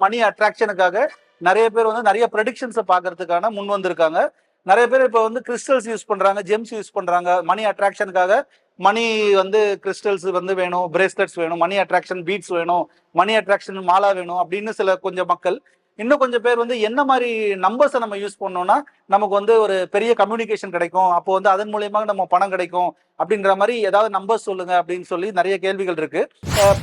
மணி அட்ராக்ஷனுக்காக நிறைய பேர் வந்து நிறைய ப்ரெடிக்ஷன்ஸை பார்க்கறதுக்கான முன் வந்திருக்காங்க. நிறைய பேர் இப்போ வந்து கிறிஸ்டல்ஸ் யூஸ் பண்ணுறாங்க ஜெம்ஸ் யூஸ் பண்ணுறாங்க மணி அட்ராக்ஷனுக்காக மணி வந்து கிறிஸ்டல்ஸ் வந்து வேணும் பிரேஸ்லெட்ஸ் வேணும் மணி அட்ராக்ஷன் பீட்ஸ் வேணும் மணி அட்ராக்ஷன் மாலா வேணும் அப்படின்னு சில கொஞ்சம் மக்கள் இன்னும் கொஞ்சம் பேர் வந்து என்ன மாதிரி நம்பர்ஸை நம்ம யூஸ் பண்ணோம்னா நமக்கு வந்து ஒரு பெரிய கம்யூனிகேஷன் கிடைக்கும். அப்போ வந்து அதன் மூலியமாக நம்ம பணம் கிடைக்கும் அப்படின்ற மாதிரி ஏதாவது நம்பர்ஸ் சொல்லுங்க அப்படின்னு சொல்லி நிறைய கேள்விகள் இருக்கு.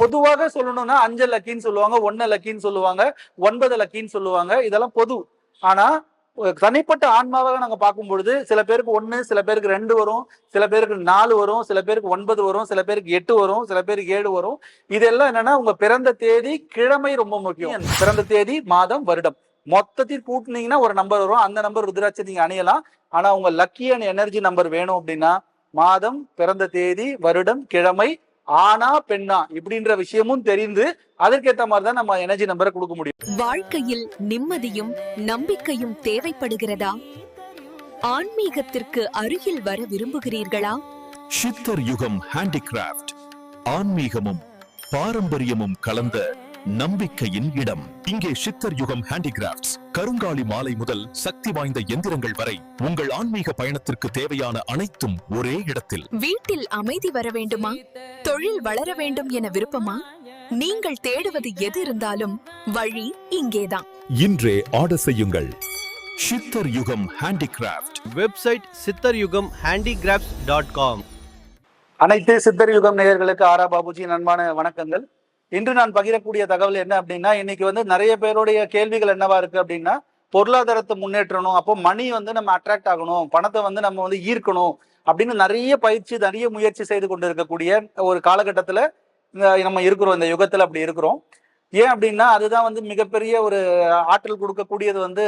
பொதுவாக சொல்லணும்னா அஞ்சு லக்கின்னு சொல்லுவாங்க ஒன்னு லக்கின்னு சொல்லுவாங்க ஒன்பது லக்கின்னு சொல்லுவாங்க. இதெல்லாம் பொது. ஆனா தனிப்பட்ட ஆன்மாவாக நாங்க பார்க்கும் பொழுது சில பேருக்கு ஒன்னு சில பேருக்கு ரெண்டு வரும் சில பேருக்கு நாலு வரும் சில பேருக்கு ஒன்பது வரும் சில பேருக்கு எட்டு வரும் சில பேருக்கு ஏழு வரும். இதெல்லாம் என்னன்னா உங்க பிறந்த தேதி கிழமை ரொம்ப முக்கியம். பிறந்த தேதி மாதம் வருடம். மொத்தத்தில் கூட்டினீங்கன்னா ஒரு நம்பர் வரும். அந்த நம்பர் ருத்ராட்சி நீங்க அணியலாம். ஆனா உங்க லக்கியான எனர்ஜி நம்பர் வேணும் அப்படின்னா மாதம் பிறந்த தேதி வருடம் கிழமை ஆனா பெண்ணா இப்படின்ற விஷயமும் தெரிந்து அதற்கேத்த மாதிரி தான் நம்ம எனர்ஜி நம்பரை கொடுக்க முடியும். வாழ்க்கையில் நிம்மதியும் நம்பிக்கையும் தேவைப்படுகிறதா? ஆன்மீகத்திற்கு அருகில் வர விரும்புகிறீர்களா? சித்தர் யுகம் ஹேண்டிகிராஃப்ட் ஆன்மீகமும் பாரம்பரியமும் கலந்த நம்பிக்கையின் இடம். இங்கே சித்தர் யுகம் ஹேண்டிகிராஃப்ட்ஸ் கருங்காலி மாலை முதல் சக்தி வாய்ந்த எந்திரங்கள் வரை உங்கள் ஆன்மீக பயணத்திற்கு தேவையான அனைத்தும் ஒரே இடத்தில். வீட்டில் அமைதி வர வேண்டுமா? தொழில் வளர வேண்டும் என விருப்பமா? நீங்கள் தேடுவது எது இருந்தாலும் வழி இங்கேதான். இன்றே ஆர்டர் செய்யுங்கள். சித்தர் யுகம் ஹேண்டிகிராஃப்ட். வெப்சைட் சித்தர் யுகம் ஹேண்டிகிராஃப்ட்ஸ் டாட் காம். அனைத்து சித்தர் யுகம் நேயர்களுக்கு ஆரா பாபுஜி அன்பான வணக்கங்கள். இன்று நான் பகிரக்கூடிய தகவல் என்ன அப்படின்னா இன்னைக்கு வந்து நிறைய பேருடைய கேள்விகள் என்னவா இருக்கு அப்படின்னா பொருளாதாரத்தை முன்னேற்றணும் அப்போ மணி வந்து நம்ம அட்ராக்ட் ஆகணும் பணத்தை வந்து நம்ம வந்து ஈர்க்கணும் அப்படின்னு நிறைய பயிற்சி நிறைய முயற்சி செய்து கொண்டு இருக்கக்கூடிய ஒரு காலகட்டத்துல இந்த நம்ம இருக்கிறோம் இந்த யுகத்துல அப்படி இருக்கிறோம். ஏன் அப்படின்னா அதுதான் வந்து மிகப்பெரிய ஒரு ஆற்றல் கொடுக்கக்கூடியது வந்து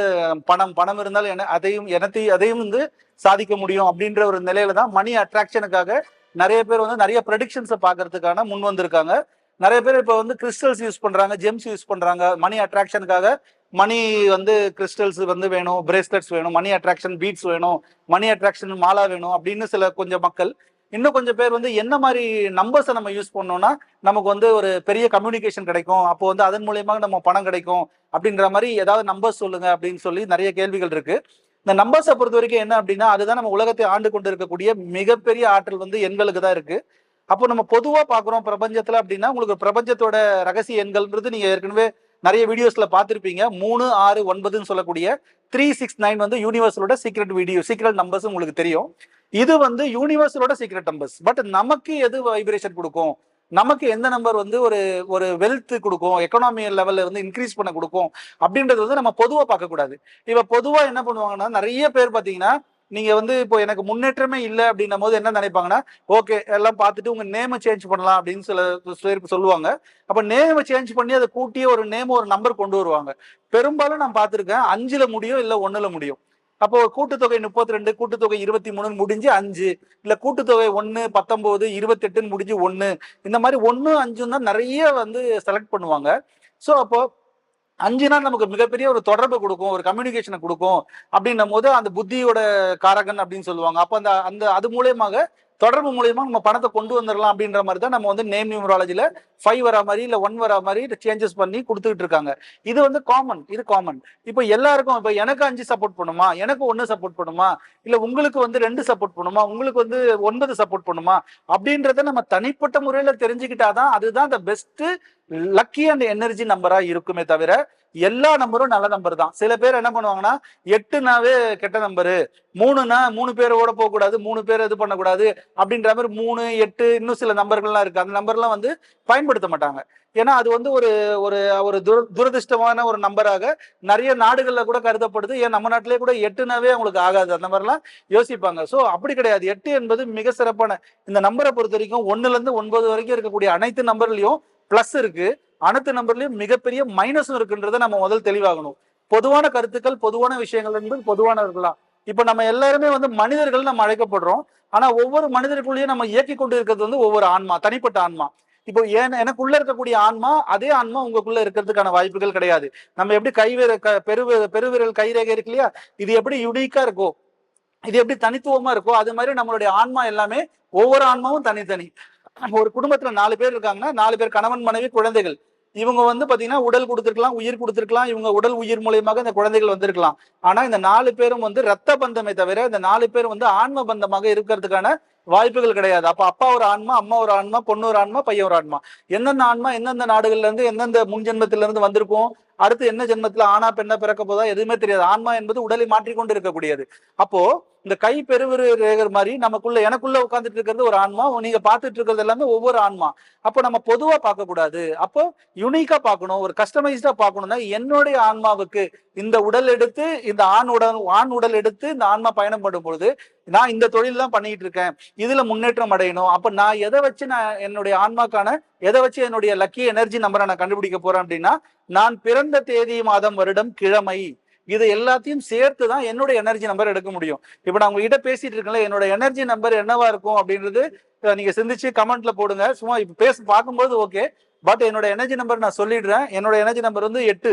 பணம். பணம் இருந்தாலும் என்ன அதையும் எனத்தையும் அதையும் வந்து சாதிக்க முடியும் அப்படின்ற ஒரு நிலையில தான் மணி அட்ராக்ஷனுக்காக நிறைய பேர் வந்து நிறைய ப்ரெடிக்ஷன்ஸை பார்க்கறதுக்கான முன் வந்திருக்காங்க. நிறைய பேர் இப்போ வந்து கிறிஸ்டல்ஸ் யூஸ் பண்றாங்க ஜெம்ஸ் யூஸ் பண்றாங்க. மணி அட்ராக்ஷனுக்காக மணி வந்து கிறிஸ்டல்ஸ் வந்து வேணும் பிரேஸ்லெட்ஸ் வேணும் மணி அட்ராக்ஷன் பீட்ஸ் வேணும் மணி அட்ராக்ஷன் மாலா வேணும் அப்படின்னு சில கொஞ்சம் மக்கள் இன்னும் கொஞ்சம் பேர் வந்து என்ன மாதிரி நம்பர்ஸை நம்ம யூஸ் பண்ணோம்னா நமக்கு வந்து ஒரு பெரிய கம்யூனிகேஷன் கிடைக்கும். அப்போ வந்து அதன் மூலியமாக நம்ம பணம் கிடைக்கும் அப்படின்ற மாதிரி ஏதாவது நம்பர்ஸ் சொல்லுங்க அப்படின்னு சொல்லி நிறைய கேள்விகள் இருக்கு. இந்த நம்பர்ஸை பொறுத்த வரைக்கும் என்ன அப்படின்னா அதுதான் நம்ம உலகத்தை ஆண்டு கொண்டு இருக்கக்கூடிய மிகப்பெரிய ஆற்றல் வந்து எண்களுக்கு தான் இருக்கு. அப்போ நம்ம பொதுவா பாக்குறோம் பிரபஞ்சத்துல அப்படின்னா உங்களுக்கு பிரபஞ்சத்தோட ரகசிய எண்கள்ன்றது நீங்க ஏற்கனவே நிறைய வீடியோஸ்ல பார்த்துருப்பீங்க. மூணு ஆறு ஒன்பதுன்னு சொல்லக்கூடிய த்ரீ சிக்ஸ் நைன் வந்து யூனிவர்ஸலோட சீக்ரெட் வீடியோ சீக்ரெட் நம்பர்ஸ் உங்களுக்கு தெரியும். இது வந்து யூனிவர்ஸலோட சீக்ரெட் நம்பர்ஸ் பட் நமக்கு எது வைப்ரேஷன் கொடுக்கும்? நமக்கு எந்த நம்பர் வந்து ஒரு ஒரு வெல்த் கொடுக்கும்? எக்கனாமியல் லெவல்ல வந்து இன்க்ரீஸ் பண்ண கொடுக்கும்? அப்படின்றது வந்து நம்ம பொதுவா பார்க்க கூடாது இப்ப பொதுவா என்ன பண்ணுவாங்கன்னா நிறைய பேர் பாத்தீங்கன்னா நீங்க வந்து இப்போ எனக்கு முன்னேற்றமே இல்லை அப்படின்னும் போது என்ன நினைப்பாங்கன்னா ஓகே எல்லாம் பார்த்துட்டு உங்க நேமை சேஞ்ச் பண்ணலாம் அப்படின்னு சில பேர் சொல்லுவாங்க. அப்ப நேமை சேஞ்ச் பண்ணி அதை கூட்டியே ஒரு நேம் ஒரு நம்பர் கொண்டு வருவாங்க. பெரும்பாலும் நான் பார்த்திருக்கேன் அஞ்சுல முடியும் இல்ல ஒண்ணுல முடியும். அப்போ கூட்டுத்தொகை முப்பத்தி ரெண்டு கூட்டுத்தொகை இருபத்தி மூணுன்னு முடிஞ்சு அஞ்சு இல்ல கூட்டுத்தொகை ஒன்னு பத்தொன்பது இருபத்தெட்டுன்னு முடிஞ்சு ஒன்னு இந்த மாதிரி ஒன்னு அஞ்சும் தான் நிறைய வந்து செலக்ட் பண்ணுவாங்க. ஸோ அப்போ அஞ்சுனா நமக்கு மிகப்பெரிய ஒரு தொடர்பு கொடுக்கும் ஒரு கம்யூனிகேஷனை கொடுக்கும் அப்படின்னும் போது அந்த புத்தியோட காரகன் அப்படின்னு சொல்லுவாங்க. அப்போ அந்த அந்த அது மூலியமாக தொடர்பு மூலியமா நம்ம பணத்தை கொண்டு வந்துடலாம் அப்படின்ற மாதிரி தான் நம்ம வந்து நேம் நியூமராலஜில ஃபைவ் வரா மாதிரி இல்ல ஒன் வரா மாதிரி சேஞ்சஸ் பண்ணி கொடுத்துக்கிட்டு இருக்காங்க. இது வந்து காமன் இது காமன் இப்போ எல்லாருக்கும் இப்போ எனக்கு அஞ்சு சப்போர்ட் பண்ணுமா? எனக்கு ஒன்னு சப்போர்ட் பண்ணுமா? இல்ல உங்களுக்கு வந்து ரெண்டு சப்போர்ட் பண்ணுமா? உங்களுக்கு வந்து ஒன்பது சப்போர்ட் பண்ணுமா? அப்படின்றத நம்ம தனிப்பட்ட முறையில தெரிஞ்சுக்கிட்டாதான் அதுதான் the best lucky and energy நம்பரா இருக்குமே தவிர எல்லா நம்பரும் நல்ல நம்பர் தான். சில பேர் என்ன பண்ணுவாங்கன்னா எட்டுனாவே கெட்ட நம்பரு. மூணுனா மூணு பேரோட போகக்கூடாது மூணு பேர் இது பண்ணக்கூடாது அப்படின்ற மாதிரி மூணு எட்டு இன்னும் சில நம்பர்கள்லாம் இருக்கு. அந்த நம்பர்லாம் வந்து பயன்படுத்த மாட்டாங்க. ஏன்னா அது வந்து ஒரு ஒரு ஒரு துர துரதிருஷ்டமான ஒரு நம்பராக நிறைய நாடுகளில் கூட கருதப்படுது. ஏன் நம்ம நாட்டிலே கூட எட்டுனாவே அவங்களுக்கு ஆகாது. அந்த மாதிரிலாம் யோசிப்பாங்க. ஸோ அப்படி கிடையாது. எட்டு என்பது மிக சிறப்பான இந்த நம்பரை பொறுத்த வரைக்கும் ஒன்னுலேருந்து ஒன்பது வரைக்கும் இருக்கக்கூடிய அனைத்து நம்பர்லையும் பிளஸ் இருக்கு. அனைத்து நம்பர்லயும் மிகப்பெரிய மைனஸும் இருக்குன்றதை நம்ம முதல் தெளிவாகணும். பொதுவான கருத்துக்கள் பொதுவான விஷயங்கள் என்பது பொதுவானவர்களாம் இப்ப நம்ம எல்லாருமே வந்து மனிதர்கள் நம்ம அழைக்கப்படுறோம். ஆனா ஒவ்வொரு மனிதருக்குள்ளேயும் நம்ம இயக்கி கொண்டு இருக்கிறது வந்து ஒவ்வொரு ஆன்மா தனிப்பட்ட ஆன்மா. இப்போ ஏன் எனக்குள்ள இருக்கக்கூடிய ஆன்மா அதே ஆன்மா உங்களுக்குள்ள இருக்கிறதுக்கான வாய்ப்புகள் கிடையாது. நம்ம எப்படி கைவிர க- பெரு பெருவிரல் கைரேகை இருக்கு இல்லையா? இது எப்படி யுனிக்கா இருக்கோ இது எப்படி தனித்துவமா இருக்கோ அது மாதிரி நம்மளுடைய ஆன்மா எல்லாமே ஒவ்வொரு ஆன்மாவும் தனித்தனி. ஒரு குடும்பத்துல நாலு பேர் இருக்காங்கன்னா நாலு பேர் கணவன் மனைவி குழந்தைகள். இவங்க வந்து பாத்தீங்கன்னா உடல் கொடுத்துருக்கலாம் உயிர் கொடுத்துருக்கலாம் இவங்க உடல் உயிர் மூலியமாக இந்த குழந்தைகள் வந்திருக்கலாம். ஆனா இந்த நாலு பேரும் வந்து ரத்த பந்தமே தவிர இந்த நாலு பேர் வந்து ஆன்ம பந்தமாக இருக்கிறதுக்கான வாய்ப்புகள் கிடையாது. அப்ப அப்பா ஒரு ஆன்மா அம்மா ஒரு ஆன்மா பொண்ணு ஒரு ஆன்மா பையன் ஒரு ஆன்மா. எந்தெந்த ஆன்மா எந்தெந்த நாடுகள்ல இருந்து எந்தெந்த முன் ஜென்மத்தில இருந்து வந்திருக்கும் அடுத்து என்ன ஜென்மத்துல ஆனா பெண்ணா பிறக்க போதா எதுவுமே தெரியாது. ஆன்மா என்பது உடலை மாற்றிக்கொண்டு இருக்கக்கூடியது. அப்போ இந்த கை பெருவிரு ரேகர் மாதிரி நமக்குள்ள எனக்குள்ள உட்காந்துட்டு இருக்கிறது ஒரு ஆன்மா நீங்க பார்த்துட்டு இருக்கிறது எல்லாமே ஒவ்வொரு ஆன்மா. அப்போ நம்ம பொதுவா பார்க்க கூடாது அப்போ யூனிக்கா பார்க்கணும் ஒரு கஸ்டமைஸ்டா பார்க்கணும்னா என்னுடைய ஆன்மாவுக்கு இந்த உடல் எடுத்து இந்த ஆண் உடல் ஆண் உடல் எடுத்து இந்த ஆன்மா பயணம் பண்ணும் பொழுது நான் இந்த தொழில் தான் பண்ணிட்டு இருக்கேன். இதுல முன்னேற்றம் அடையணும். அப்ப நான் எதை வச்சு நான் என்னுடைய ஆன்மாக்கான எதை வச்சு என்னுடைய லக்கி எனர்ஜி நம்பரை நான் கண்டுபிடிக்க போறேன் அப்படின்னா நான் பிறந்த தேதி மாதம் வருடம் கிழமை. இது எல்லாத்தையும் சேர்த்து தான் என்னோட எனர்ஜி நம்பர் எடுக்க முடியும். இப்போ நான் உங்ககிட்ட பேசிட்டு இருக்கேன்ல என்னோட எனர்ஜி நம்பர் என்னவா இருக்கும் அப்படின்றது நீங்க சிந்திச்சு கமெண்ட்ல போடுங்க. சும்மா இப்போ பேச பார்க்கும்போது ஓகே பட் என்னோட எனர்ஜி நம்பர் நான் சொல்லிடுறேன். என்னோட எனர்ஜி நம்பர் வந்து எட்டு.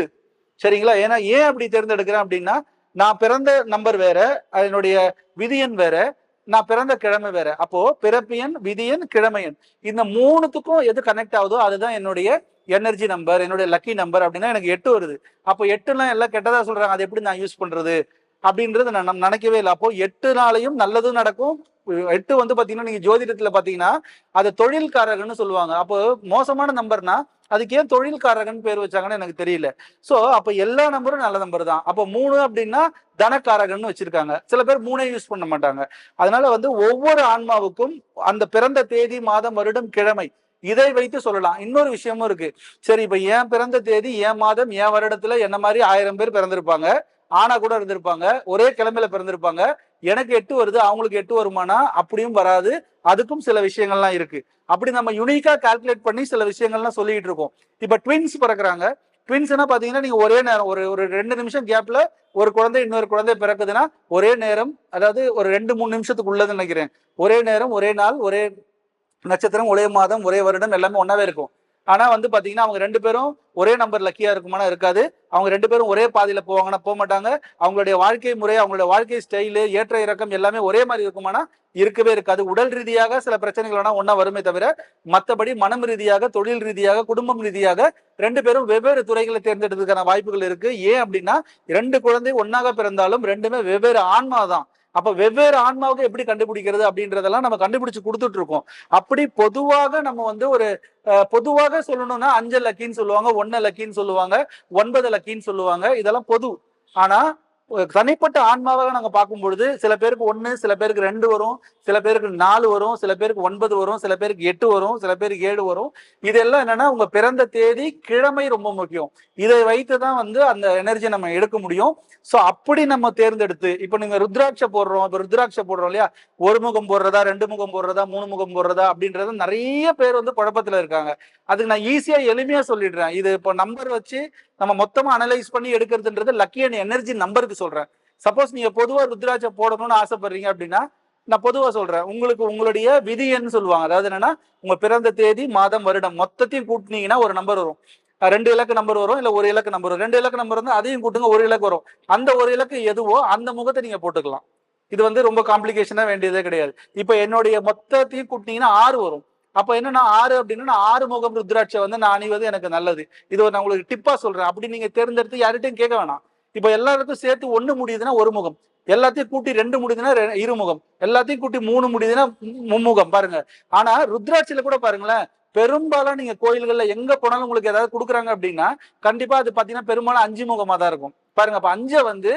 சரிங்களா? ஏன்னா ஏன் அப்படி தேர்ந்தெடுக்கிறேன் அப்படின்னா நான் பிறந்த நம்பர் வேற என்னுடைய விதியன் வேற நான் பிறந்த கிழமை வேற. அப்போ பிறப்பியன் விதியன் கிழமையன். இந்த மூணுத்துக்கும் எது கனெக்ட் ஆகுதோ அதுதான் என்னுடைய எனர்ஜி நம்பர் என்னுடைய லக்கி நம்பர் அப்படின்னா எனக்கு எட்டு வருது. அப்போ எட்டுலாம் எல்லாம் கெட்டதா சொல்றாங்க. அதை எப்படி நான் யூஸ் பண்றது? அப்படின்றது நான் நம் நினைக்கவே இல்லை. அப்போ எட்டு நாளையும் நல்லதும் நடக்கும். எட்டு வந்து பாத்தீங்கன்னா நீங்க ஜோதிடத்துல பாத்தீங்கன்னா அது தொழில்காரகன்னு சொல்லுவாங்க. அப்போ மோசமான நம்பர்னா அதுக்கு ஏன் தொழில்காரகன் பேர் வச்சாங்கன்னு எனக்கு தெரியல. ஸோ அப்போ எல்லா நம்பரும் நல்ல நம்பர் தான். அப்போ மூணு அப்படின்னா தனக்காரகன்னு வச்சிருக்காங்க. சில பேர் மூணே யூஸ் பண்ண மாட்டாங்க. அதனால வந்து ஒவ்வொரு ஆன்மாவுக்கும் அந்த பிறந்த தேதி மாதம் வருடம் கிழமை இதை வைத்து சொல்லலாம். இன்னொரு விஷயமும் இருக்கு. சரி இப்ப ஏன் பிறந்த தேதி ஏன் மாதம் ஏன் வருடத்துல என்ன மாதிரி ஆயிரம் பேர் பிறந்திருப்பாங்க? ஆனா கூட இருந்திருப்பாங்க. ஒரே கிழமையில பிறந்திருப்பாங்க. எனக்கு எட்டு வருது அவங்களுக்கு எட்டு வருமானா? அப்படியும் வராது. அதுக்கும் சில விஷயங்கள்லாம் இருக்கு. அப்படி நம்ம யூனிக்கா கால்குலேட் பண்ணி சில விஷயங்கள்லாம் சொல்லிட்டு இருக்கோம். இப்ப ட்வின்ஸ் பிறக்குறாங்க. ட்வின்ஸ்னா பாத்தீங்கன்னா நீங்க ஒரே நேரம் ஒரு ஒரு ரெண்டு நிமிஷம் கேப்ல ஒரு குழந்தை இன்னொரு குழந்தை பிறக்குதுன்னா ஒரே நேரம் அதாவது ஒரு ரெண்டு மூணு நிமிஷத்துக்கு உள்ளதுன்னு நினைக்கிறேன். ஒரே நேரம் ஒரே நாள் ஒரே நட்சத்திரம் ஒரே மாதம் ஒரே வருடம் எல்லாமே ஒன்றாவே இருக்கும். ஆனால் வந்து பார்த்தீங்கன்னா அவங்க ரெண்டு பேரும் ஒரே நம்பர் லக்கியாக இருக்குமானா இருக்காது. அவங்க ரெண்டு பேரும் ஒரே பாதையில் போவாங்கன்னா போக மாட்டாங்க. அவங்களுடைய வாழ்க்கை முறை அவங்களுடைய வாழ்க்கை ஸ்டைலு ஏற்ற இறக்கம் எல்லாமே ஒரே மாதிரி இருக்குமானா இருக்கவே இருக்காது. உடல் ரீதியாக சில பிரச்சனைகள் வேணா ஒன்றா வருமே தவிர மற்றபடி மனம் ரீதியாக தொழில் ரீதியாக குடும்பம் ரீதியாக ரெண்டு பேரும் வெவ்வேறு துறைகளை தேர்ந்தெடுக்கிறதுக்கான வாய்ப்புகள் இருக்கு. ஏன் அப்படின்னா ரெண்டு குழந்தை ஒன்றாக பிறந்தாலும் ரெண்டுமே வெவ்வேறு ஆன்மா தான் அப்ப வெவ்வேறு ஆன்மாவுக்கு எப்படி கண்டுபிடிக்கிறது அப்படின்றதெல்லாம் நம்ம கண்டுபிடிச்சு கொடுத்துட்டு இருக்கோம் அப்படி பொதுவாக நம்ம வந்து ஒரு அஹ், பொதுவாக சொல்லணும்னா அஞ்சு லக்கின்னு சொல்லுவாங்க ஒன்னு லக்கின்னு சொல்லுவாங்க ஒன்பது லக்கின்னு சொல்லுவாங்க இதெல்லாம் பொது. ஆனா தனிப்பட்ட ஆன்மாவாக நாங்க பார்க்கும் பொழுது சில பேருக்கு ஒன்று சில பேருக்கு ரெண்டு வரும் சில பேருக்கு நாலு வரும் சில பேருக்கு ஒன்பது வரும் சில பேருக்கு எட்டு வரும் சில பேருக்கு ஏழு வரும். இதெல்லாம் என்னன்னா உங்க பிறந்த தேதி கிழமை ரொம்ப முக்கியம். இதை வைத்து தான் வந்து அந்த எனர்ஜி நம்ம எடுக்க முடியும். ஸோ அப்படி நம்ம தேர்ந்தெடுத்து இப்போ நீங்க ருத்ராட்சை போடுறோம் இப்போ ருத்ராட்சை போடுறோம் இல்லையா? ஒரு முகம் போடுறதா ரெண்டு முகம் போடுறதா மூணு முகம் போடுறதா அப்படின்றது நிறைய பேர் வந்து குழப்பத்துல இருக்காங்க. அதுக்கு நான் ஈஸியா எளிமையா சொல்லிடுறேன். இது இப்போ நம்பர் வச்சு நம்ம மொத்தமா அனலைஸ் பண்ணி எடுக்கிறதுன்றது லக்கி அண்ட் எனர்ஜி நம்பருக்கு சொல்றேன். சப்போஸ் நீங்க பொதுவா ருத்ராட்சை போடணும்னு ஆசைப்படுறீங்க அப்படின்னா நான் பொதுவா சொல்றேன். உங்களுக்கு உங்களுடைய விதின்னு சொல்லுவாங்க. அதாவது என்னன்னா உங்க பிறந்த தேதி மாதம் வருடம் மொத்தத்தையும் கூட்டினீங்கன்னா ஒரு நம்பர் வரும். ரெண்டு இலக்கு நம்பர் வரும் இல்ல ஒரு இலக்கு நம்பர் வரும். ரெண்டு இலக்கு நம்பர் வந்து அதையும் கூட்டுங்க ஒரு இலக்கு வரும். அந்த ஒரு இலக்கு எதுவோ அந்த முகத்தை நீங்க போட்டுக்கலாம். இது வந்து ரொம்ப காம்ப்ளிகேஷனா வேண்டியதே கிடையாது. இப்ப என்னுடைய மொத்தத்தையும் கூட்டினீங்கன்னா ஆறு வரும். அப்ப என்னன்னா ஆறு அப்படின்னா நான் ஆறு முகம் ருத்ராட்சை வந்து நான் அணிவது எனக்கு நல்லது. இது நான் உங்களுக்கு டிப்பா சொல்றேன். அப்படி நீங்க தேர்ந்தெடுத்து யார்கிட்டையும் கேட்க வேணாம். இப்ப எல்லாருக்கும் சேர்த்து ஒண்ணு முடியுதுன்னா ஒரு முகம். எல்லாத்தையும் கூட்டி ரெண்டு முடியுதுன்னா ரெ- இருமுகம் எல்லாத்தையும் கூட்டி மூணு முடியுதுன்னா மும்முகம் பாருங்க. ஆனா ருத்ராட்சியில கூட பாருங்களேன் பெரும்பாலும் நீங்க கோயில்கள்ல எங்க போனாலும் உங்களுக்கு ஏதாவது கொடுக்குறாங்க அப்படின்னா கண்டிப்பா அது பாத்தீங்கன்னா பெரும்பாலும் அஞ்சு முகமா தான் இருக்கும். பாருங்க அப்ப அஞ்சை வந்து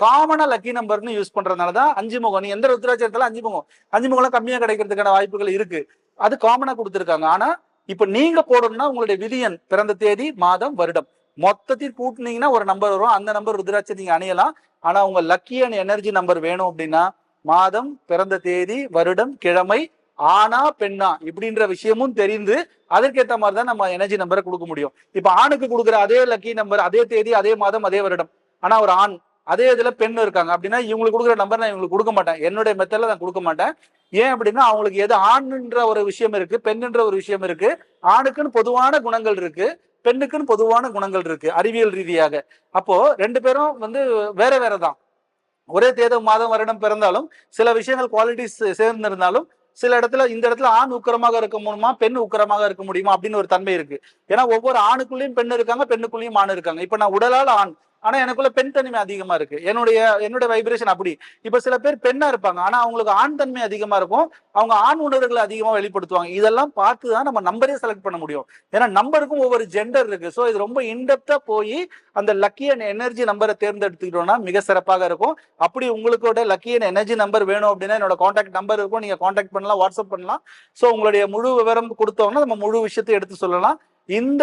காமனா லக்கி நம்பர்னு யூஸ் பண்றதுனாலதான் அஞ்சு முகம். நீ எந்த ருத்ராட்சத்துல அஞ்சு முகம். அஞ்சு முகம்லாம் கம்மியா கிடைக்கிறதுக்கான வாய்ப்புகள் இருக்கு. அது காமனா கொடுத்துருக்காங்க. ஆனா இப்ப நீங்க போடணும்னா உங்களுடைய விதியன் பிறந்த தேதி மாதம் வருடம். மொத்தத்தில் கூட்டினீங்கன்னா ஒரு நம்பர் வரும். அந்த நம்பர் ருத்ராட்சி நீங்க அணியலாம். ஆனா உங்க லக்கி அண்ட் எனர்ஜி நம்பர் வேணும் அப்படின்னா மாதம் பிறந்த தேதி வருடம் கிழமை ஆனா பெண்ணா இப்படின்ற விஷயமும் தெரிந்து அதற்கேற்ற மாதிரி தான் நம்ம எனர்ஜி நம்பரை கொடுக்க முடியும். இப்ப ஆணுக்கு கொடுக்குற அதே லக்கி நம்பர் அதே தேதி அதே மாதம் அதே வருடம். ஆனா ஒரு ஆண் அதே இதுல பெண் இருக்காங்க. அப்படின்னா இவங்களுக்கு கொடுக்குற நம்பர் நான் இவங்களுக்கு கொடுக்க மாட்டேன். என்னுடைய மெத்தட்ல நான் கொடுக்க மாட்டேன். ஏன் அப்படின்னா அவங்களுக்கு எது ஆண்ன்ற ஒரு விஷயம் இருக்கு பெண்ணுன்ற ஒரு விஷயம் இருக்கு ஆணுக்குன்னு பொதுவான குணங்கள் இருக்கு பெண்ணுக்குன்னு பொதுவான குணங்கள் இருக்கு அறிவியல் ரீதியாக. அப்போ ரெண்டு பேரும் வந்து வேற வேற தான் ஒரே தேதி மாதம் வருடம் பிறந்தாலும் சில விஷயங்கள் குவாலிட்டிஸ் சேர்ந்திருந்தாலும் சில இடத்துல இந்த இடத்துல ஆண் உக்கிரமாக இருக்க முடியுமா பெண் உக்கிரமாக இருக்க முடியுமா அப்படின்னு ஒரு தன்மை இருக்கு. ஏன்னா ஒவ்வொரு ஆணுக்குள்ளேயும் பெண் இருக்காங்க பெண்ணுக்குள்ளேயும் ஆண் இருக்காங்க. இப்ப நான் உடலால் ஆண் ஆனா எனக்குள்ள பெண் தன்மை அதிகமா இருக்கு. என்னுடைய என்னுடைய வைப்ரேஷன் அப்படி. இப்ப சில பேர் பெண்ணா இருப்பாங்க. ஆனா அவங்களுக்கு ஆண் தன்மை அதிகமா இருக்கும். அவங்க ஆண் உணர்வுகளை அதிகமா வெளிப்படுத்துவாங்க. இதெல்லாம் பார்த்து தான் நம்ம நம்பரே செலக்ட் பண்ண முடியும். ஏன்னா நம்பருக்கும் ஒவ்வொரு ஜெண்டர் இருக்கு. ஸோ இது ரொம்ப இன்டெப்தா போய் அந்த லக்கி அண்ட் எனர்ஜி நம்பரை தேர்ந்தெடுத்துக்கிட்டோம்னா மிக சிறப்பாக இருக்கும். அப்படி உங்களுக்கோட லக்கி அண்ட் எனர்ஜி நம்பர் வேணும் அப்படின்னா என்னோட காண்டாக்ட் நம்பர் இருக்கும். நீங்க காண்டாக்ட் பண்ணலாம் வாட்ஸ்அப் பண்ணலாம். ஸோ உங்களுடைய முழு விவரம் கொடுத்தோம்னா நம்ம முழு விஷயத்தையும் எடுத்து சொல்லலாம். இந்த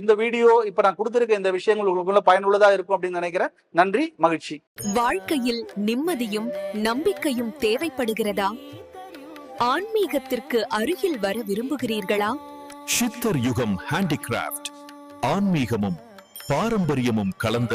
இந்த வீடியோ இப்ப நான் கொடுத்திருக்க இந்த விஷயங்கள் உங்களுக்குள்ள பயனுள்ளதா இருக்கும் அப்படின்னு நினைக்கிறேன். நன்றி மகிழ்ச்சி. வாழ்க்கையில் நிம்மதியும் நம்பிக்கையும் தேவைப்படுகிறதா? ஆன்மீகத்திற்கு அருகில் வர விரும்புகிறீர்களா? சித்தர் யுகம் ஹேண்டிகிராஃப்ட். ஆன்மீகமும் பாரம்பரியமும் கலந்த